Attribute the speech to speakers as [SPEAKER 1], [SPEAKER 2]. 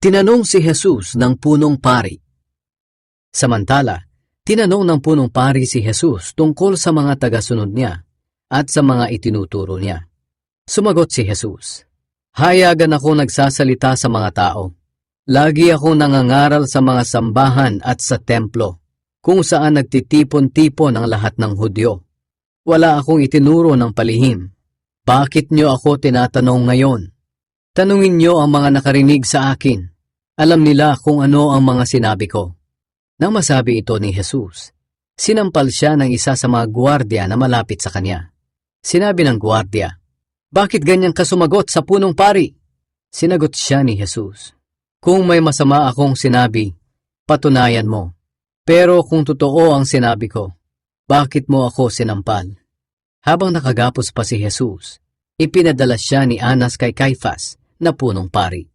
[SPEAKER 1] Tinanong si Jesus ng punong pari. Samantala, tinanong ng punong pari si Jesus tungkol sa mga tagasunod niya at sa mga itinuturo niya. Sumagot si Jesus, Hayagan ako nagsasalita sa mga tao. Lagi ako nangangaral sa mga sambahan at sa templo, kung saan nagtitipon-tipon ang lahat ng Hudyo. Wala akong itinuro ng palihim. Bakit niyo ako tinatanong ngayon? Tanungin niyo ang mga nakarinig sa akin. Alam nila kung ano ang mga sinabi ko. Nang masabi ito ni Jesus, sinampal siya ng isa sa mga gwardya na malapit sa kanya. Sinabi ng gwardya, Bakit ganyan ka sumagot sa punong pari? Sinagot siya ni Jesus, Kung may masama akong sinabi, patunayan mo. Pero kung totoo ang sinabi ko, bakit mo ako sinampal? Habang nakagapos pa si Jesus, ipinadala siya ni Anas kay Caiphas na punong pari.